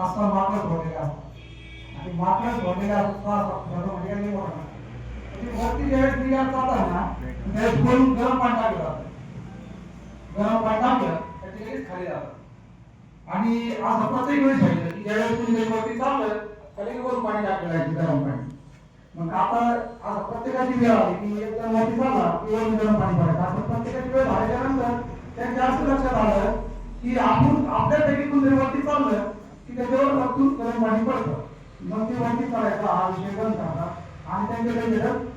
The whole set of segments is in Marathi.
आपण मात्र भरलेला आणि मात्र भरलेला म्हणजे, म्हणजे वरती ज्यावेळेस निर्यात जातात ना त्यावेळेस वरून गरम पाणी टाकलं जातं. गरम पाणी टाकलं त्याचे लगेच खाली जातात आणि आज प्रत्येक वेळेस सांगितलं की ज्यावेळेस तुम्ही वरती चाललं तर लगेच वरून पाणी टाकलं जायचं गरम पाणी. मग आता आता प्रत्येकाची वेळ आली की एक जण वरती चालला की वरून गरम पाणी पडायचं आता प्रत्येकाची वेळ झाल्याच्या त्यांच्या असं लक्षात आलं की आपण आपल्यापैकी कोणतरी वरती चाललं की त्याच्यावर वरतून गरम पाणी पडतं. मग ते वरती चालायचा हा विषय बंद झाला. आणि त्यांच्याकडे गेलं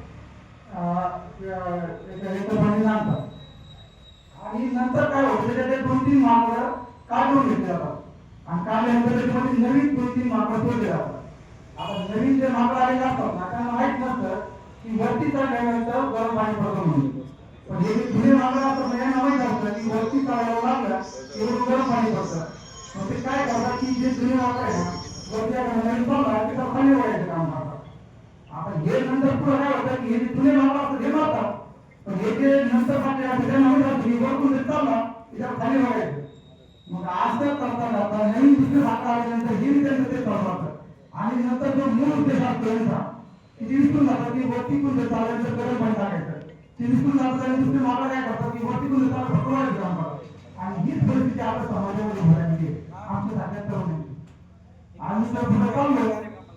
पाणी आणतात आणि नंतर काय होतं त्याच्यात दोन तीन माकडं काढून घेतले जातात आणि काढल्यानंतर त्याच्यामध्ये नवीन दोन तीन माकडं तोडले जातात आता नवीन जे माकडं आलेले असतात ना त्यांना माहीत नसतं की वरती चढल्यानंतर गरम पाणी पडतं म्हणून. पण हे जे जुने माकडं असतात ना यांना माहीत असतं की वरती चढायला लागलं की गरम पाणी पडतं. मग ते काय करतात? की जे जुने माकडं आहे ना वरती आपण नवीन तिथं खाली वळायचं काम करतात. आता हे नंतर पुढे काय होतं की हे जे जुने माकडं असतात हे मारतात पण हे जे नंतर मात्र आहे, त्याला माहीत असतं वरतून जर चालला की खाली वळायचं मग आज तर करता करता नवीन दुसरे भाग आल्यानंतर हे त्यांचं ते करतात आणि नंतर जो मूळ उद्देश असतो यांचा की ते विसरून जातात की वरती कुठे चालायचं गरज पण टाकायचं. ते विसरून जातात आणि दुसरे मागं काय करतात की वरती कुठे चालत फक्त वाढायचं काम आणि हीच परिस्थिती आपल्या समाजामध्ये भरायची आहे. आमच्या सगळ्यात तरुणांची आम्ही जर पुढे चाललो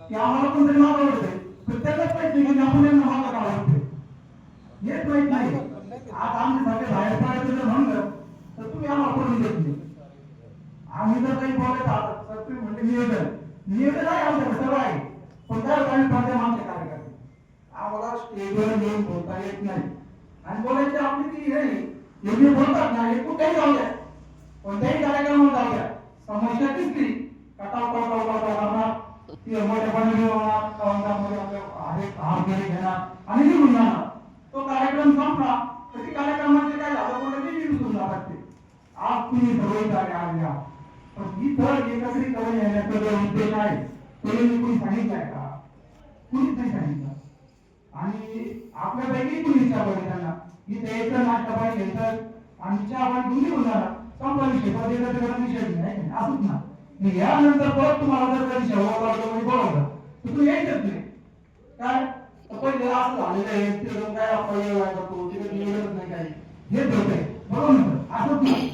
की आम्हाला कोणतरी मागं आवडते प्रत्येकच माहीत नाही की आपण यांना मागं का आवडते हेच माहीत नाही. आज आम्ही सगळे बाहेर पडायचं जर म्हणलं तर तुम्ही आम्हाला पडून देत नाही. आम्ही जर काही बोलत आहात तर तुम्ही म्हणजे नियोजन. नियोजन आहे आमच्याकडे सगळं आहे. पण काय आम्ही पडद्या आमचे कार्यकर्ते आम्हाला स्टेजवर येऊन बोलता येत नाही. आणि बोलायची आपली ती नाही. हे बोलतात ना हे कुठेही जाऊ द्या. कोणत्याही कार्यक्रमात जाऊ द्या. समस्या दिसली कटाव कटाव कटाव करणार. ती मोठेपणे होणार कवंगामध्ये आपल्या हरे हार घरी घेणार. आणि निघून जाणार. तो कार्यक्रम संपला तर ती कार्यक्रमाचे काय झालं कोणी ते विसरून जातात ते. आज तुम्ही सर्व जागे आले आहात. पण इथं एकत्रीकरण येण्याचा जो उद्देश आहे तो कोणी सांगितलाय का? कुणीच नाही सांगितलं. आणि आपल्यापैकी कुणी इच्छा पडली त्यांना इथं यायचं नाश्ता पाहिजे घ्यायचं आणि चहा दोन्ही होणार. संपला विषय परत त्याला विषय नाही नाही? असंच ना. मग यानंतर परत तुम्हाला जर कधी शेवटला कोणी बोलवलं तर तुम्ही यायचंच नाही काय? पहिले असं झालेलं आहे तिथे काय आपण व्हायचा तो तिकडे निवडत नाही काही. हेच आहे. बरोबर ना? असंच नाही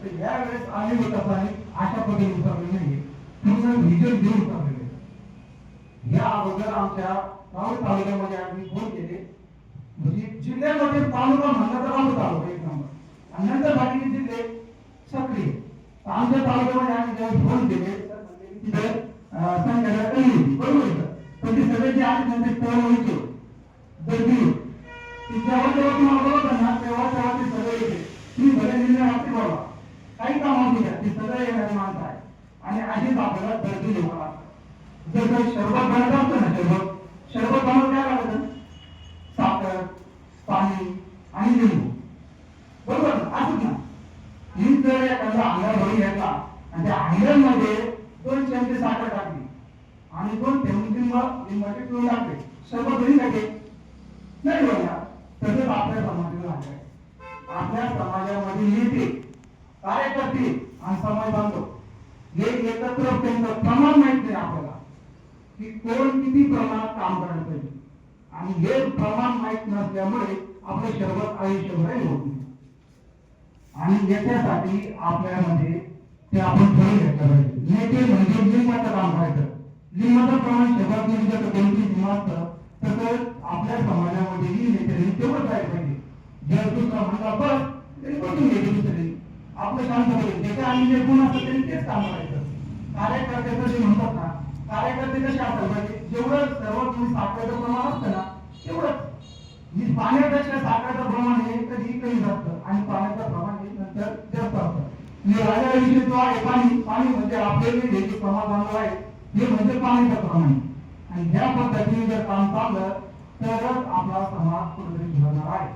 तर या वेळेस आम्ही होत असताना अशा पद्धतीने उतरलेली नाहीये पूर्ण व्हिजन देऊन उतरलेले या अगोदर आमच्या गाव तालुक्यामध्ये आम्ही फोन केले. म्हणजे जिल्ह्यामध्ये तालुका म्हणला तर राऊळ तालुका एक नंबर आणि नंतर बाकीचे जिल्हे सक्रिय तर आमच्या तालुक्यामध्ये आम्ही जेव्हा फोन केले तर म्हणले की तिथे अं, कमी होती. बरोबर आहे पण ते सगळे जे आम्ही त्यांचे पळ होतो गर्दी होती. जेव्हा जेव्हा तुम्हाला बोलवतात ना तेव्हा तेव्हा ते सगळे येते तुम्ही भले निर्णय वाटते बाबा. काही काम असू ते सगळे येणारे माणसं आहे आणि अशीच आपल्याला गर्दी जेव्हा लागतात जर काही शरबत बनत असतं ना शरबत. शरबत बनवायला काय लागतं साखर पाणी आणि लिंबू बरोबर ना? असंच ना ही जर एखादा अंगार भरून घेतला आणि त्या अंगामध्ये दोन चमचे साखर टाकली आणि दोन ठेवून लिंब लिंबाचे पिऊन टाकले. शरबत घरी का नाही बघा तसंच आपल्या समाजाला आहे. आपल्या समाजामध्ये नेते कार्यकर्ते आणि समाज बांधतो. हे एकत्र त्यांचं प्रमाण माहीत नाही आपल्याला की कोण किती प्रमाणात काम करायला पाहिजे. आणि हे प्रमाण माहीत नसल्यामुळे आपलं शरबत आयुष्यभर होत नाही आणि याच्यासाठी आपल्यामध्ये ते आपण ठरवून घेतलं पाहिजे. नेते म्हणजे लिंबाचं काम करायचं. लिंबाचं प्रमाण शरबत जर कोणती तीन असतं तर आपल्या समाजामध्येही नेत्यांनी तेवढंच काय पाहिजे? जर दुसरा म्हणला बस तरी बसून घ्यायचे दुसरे आपलं शांत जे काय आणि जे गुण असतं त्यांनी तेच काम करायचं. कार्यकर्त्याचं जे म्हणतात ना कार्यकर्ते कसे असतात म्हणजे जेवढं सर्व तुम्ही साखरेचं प्रमाण असतं ना तेवढंच. ही पाण्यापेक्षा साखरेचं प्रमाण हे कधी कमी असतं आणि पाण्याचं प्रमाण हे नंतर जास्त असतं. राजा विषय जो आहे पाणी पाणी म्हणजे आपले प्रमाण समाज आहे हे म्हणजे पाण्याचं प्रमाण. आणि ह्या पद्धतीने जर काम चाललं तरच आपला समाज कुठेतरी सुधारणार आहे.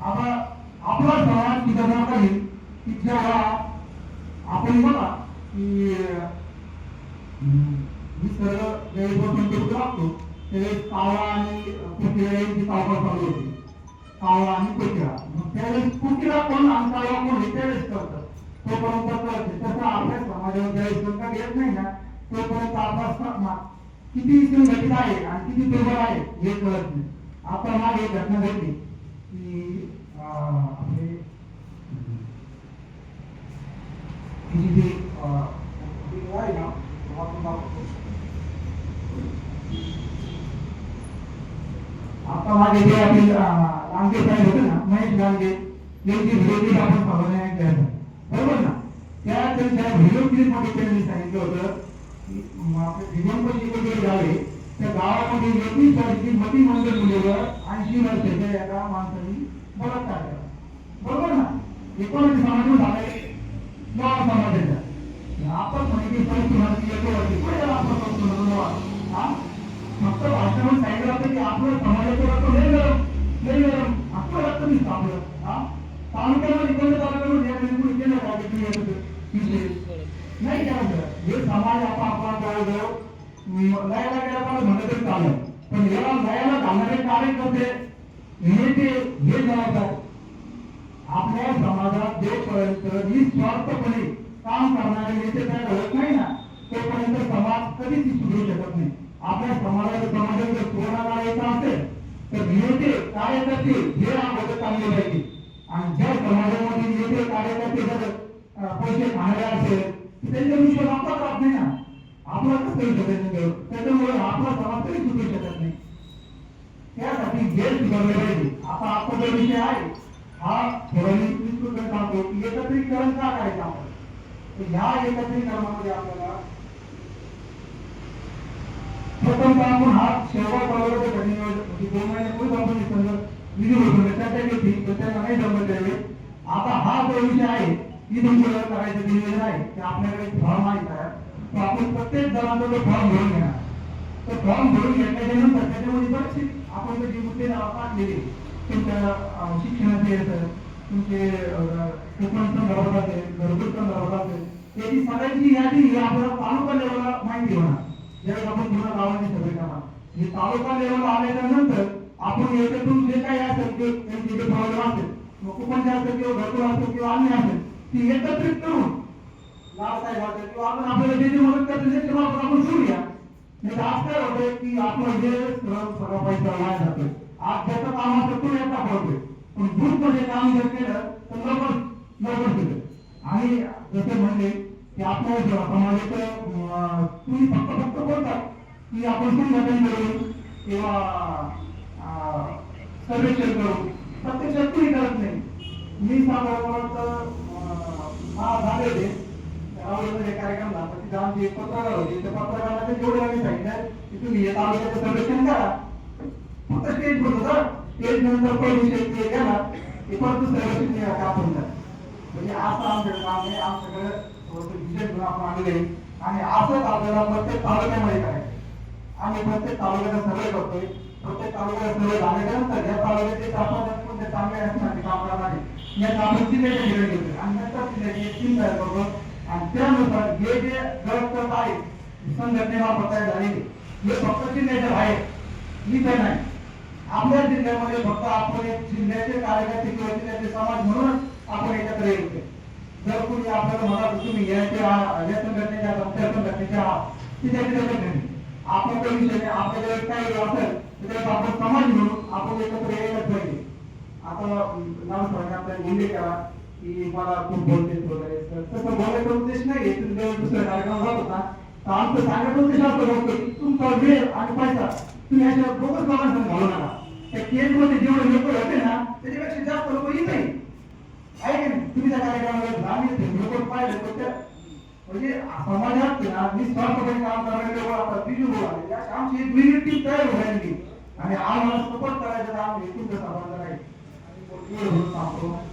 आता आपला समाज सुधारणार नाही की जेव्हा आपण बघा की अं, निसर्ग वेळेपासून वसंत लागतो त्यावेळेस कावळा आणि कुठे यांची चालू होती कावळा आणि कुत्र्या मग त्यावेळेस कुत्र्या कोण आणि कावळा कोण हे त्यावेळेस कळतं तोपर्यंत करते तसं आपल्या समाजावर ज्यावेळेस संकट येत नाही ना तोपर्यंत आपला किती संघटित आहे आणि किती दुर्बल आहे हे कळत नाही. आता मागे एक घटना घडली. की आपले आहे ना आता मागे जे आपले अं, लांगे साहेब होते ना महेश लांगे त्यांची व्हिडिओ आपण पाहण्यात बरोबर ना? त्या त्यांच्या व्हिडिओमध्ये त्यांनी सांगितलं होतं की म- त्या गावामध्ये एकवीस मती मंदिर मुलीवर ऐंशी वर्षाच्या एका माणसाने बलात्कार केला. बरोबर ना? एकोणीस समाज झाले. नवा समाजाच्या. आपण म्हणजे येतो कुठे आपण हा? फक्त भाषणावर सांगितलं होतं की आपलं समाजाचं रक्त लय गरम गरम. आपलं रक्त नाही आपलं. हा? तालुक्यामध्ये कोणत्या तालुक्यामध्ये या कोणी केलं नाही काय हे समाज आपण आपला जवळजवळ लयाला गेला पण म्हणत तरी चालेल पण याला लयाला घालणारे कार्यकर्ते नेते हे जबाबदार. आपल्या समाजात जोपर्यंत निस्वार्थपणे काम करणारे नेते तयार होत नाही ना तोपर्यंत समाज कधीच सुधरू शकत नाही. आपल्या समाजाला समाजात जर सुधारणा असेल तर नेते कार्यकर्ते हे अगोदर चांगले पाहिजे. आणि ज्या समाजामध्ये नेते कार्यकर्ते जर पैसे खाणारे असेल त्यांच्या विषय आपला राहत नाही ना. आपला कसं करू शकत नाही त्याच्यामुळे आपला समाज कधी सुधरू शकत नाही. त्यासाठी जे सुधारले पाहिजे. आता आपला जो विषय आहे हा थोडा विस्तृत सांगतो की एकत्रीकरण का करायचं आपण? ह्या एकत्रीकरणामध्ये आपल्याला प्रथमतः आपण हा शेवट तालुक्याच्या घटनेवर दोन महिन्यापूर्वी आपण विधी होतो नाही जमलं त्यावेळी. आता हा जो विषय आहे इथून गोळा करायचं दिलेलं आहे ते आपल्याकडे फॉर्म आहे का तो आपण प्रत्येक जणांचा तो फॉर्म भरून घेणार. तो फॉर्म भरून घेतल्याच्या नंतर त्याच्यामध्ये बरेचसे आपण जर जे मुद्दे पाडलेले तुमच्या शिक्षणाचे असेल तुमचे अं, गरज असेल घरगुतचं गरज असेल त्याची सगळ्यांची यादी ही आपल्याला तालुका लेवलला माहिती होणार. ज्यावेळेस आपण पुन्हा गावाची सगळे करणार हे तालुका लेवलला आल्याच्यानंतर आपण याच्यातून जे काही असेल ते त्यांचे जे प्रॉब्लेम असेल मग कुपनचे असेल किंवा घरकुल असेल किंवा अन्य असेल ती एकत्रित करून लाडसाहेब असेल किंवा आपण आपल्याला जे जे मदत करतील त्याच्या मार्फत आपण सुरूया नाही आज काय होतंय की आपलं जे सगळं सगळं पैसा वाया जातोय. आज ज्याचं काम असतं तो एकटा पडतोय पण ग्रुपमध्ये काम जर केलं तर लवकर लवकर केलं आणि जसे म्हणले की आपल्या जेव्हा समाजाचं तुम्ही फक्त फक्त बोलतात की आपण संघटन करू किंवा सर्वेक्षण करू प्रत्यक्षात तुम्ही करत नाही. मी साधारणतः हा झाले होते. राहुरीमध्ये कार्यक्रम झाला. तिथे आमचे एक पत्रकार होते. त्या पत्रकाराने जेवढे आम्ही सांगितलं की तुम्ही या तालुक्याचं करा. फक्त स्टेज होत होतं स्टेज नंतर पहिली स्टेज ते गेला ते पण सर्वेक्षण केलं का आपण म्हणजे असं आमच्याकडे काम आहे. आमच्याकडे विशेष गुण आपण आणले आणि असंच आपल्याला प्रत्येक तालुक्यामध्ये करायचं आम्ही प्रत्येक तालुक्याचा सर्वे करतोय. प्रत्येक तालुक्याचा सर्वे झाल्यानंतर या तालुक्याचे तापमान चांगले असणार काम करणारे याचा या जिल्ह्याचे निर्णय घेतो आणि नंतर जिल्ह्याची टीम तयार करतो आणि त्यानुसार हे जे गट करत आहे संघटनेमार्फत तयार झालेले हे फक्त जिल्ह्याच्या मी इथे नाही. आपल्या जिल्ह्यामध्ये फक्त आपण एक जिल्ह्याचे कार्यकर्ते किंवा जिल्ह्याचे समाज म्हणून आपण एकत्र येतो जर कोणी आपल्याला म्हणा तुम्ही याचे आहात, या संघटनेचे आहात त्या संघटनेचे आहात ती त्याची गरज नाही. आपण काही विषय आपल्याकडे काही असेल तर आपण समाज म्हणून आपण एकत्र यायलाच पाहिजे. आता नाव आपल्याला करा की? मला खूप बोलते वगैरे तसं बोलायचा उद्देश नाही तुम्ही दुसऱ्या जात होता तर आमचं सांगायचा उद्देश तुमचा वेळ आणि पैसा तुम्ही याच्यावर बोगस लोकांना घालू नका. त्या केस मध्ये जेवढे लोक होते ना त्याच्यापेक्षा जास्त लोक येत नाही. आहे की तुम्ही त्या कार्यक्रमाला आम्ही लोक पाहिले तर त्या म्हणजे समाजात ना निस्वार्थपणे काम करणारे लोक आता बिजू आमची एक तयार होण्याची आणि आम्हाला सपोर्ट करायचं काम हे तुमचं समाजाला आहे आणि एवढं म्हणून सांगतो